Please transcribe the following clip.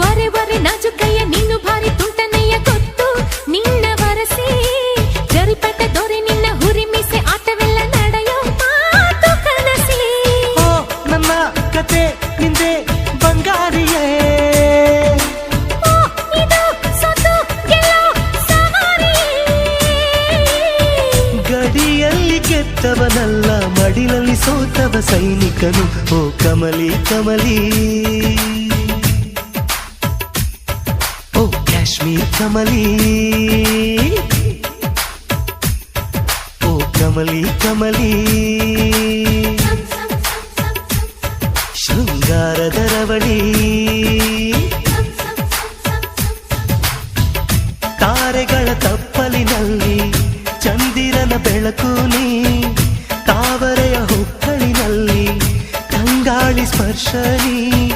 ವರೆ ವರೆ ನಾಜುಕಯ್ಯ ನೀನು ಭಾರಿ ತುಂಟನಯ್ಯ ಗೊತ್ತು. ನಿನ್ನ ವರಸಿ ಜರಿಪಟ ದೊರೆ ನಿನ್ನ ಹುರಿಮಿಸೆ ಆಟವೆಲ್ಲ ನಡೆಯೋ ಮಾತು ಕನಸಿ. ಓ ನನ್ನ ಕತೆ ನಿಂದೆ ಬಂಗಾರಿಯೇ. ಗಡಿಯಲ್ಲಿ ಗೆದ್ದವನಲ್ಲ ಮಡಿಲಲ್ಲಿ ಸೋತವ ಸೈನಿಕನು. ಓ ಕಮಲಿ ಕಮಲಿ. ಕಾಶ್ಮೀರ್ ಕಮಲಿ. ಓ ಕಮಲಿ ಕಮಲಿ. ಶೃಂಗಾರದ ರವಳಿ ತಾರೆಗಳ ತಪ್ಪಲಿನಲ್ಲಿ ಚಂದಿರನ ಬೆಳಕು ನೀ. ತಾವರೆಯ ಹೊಕ್ಕಳಿನಲ್ಲಿ ತಂಗಾಳಿ ಸ್ಪರ್ಶ ನೀ.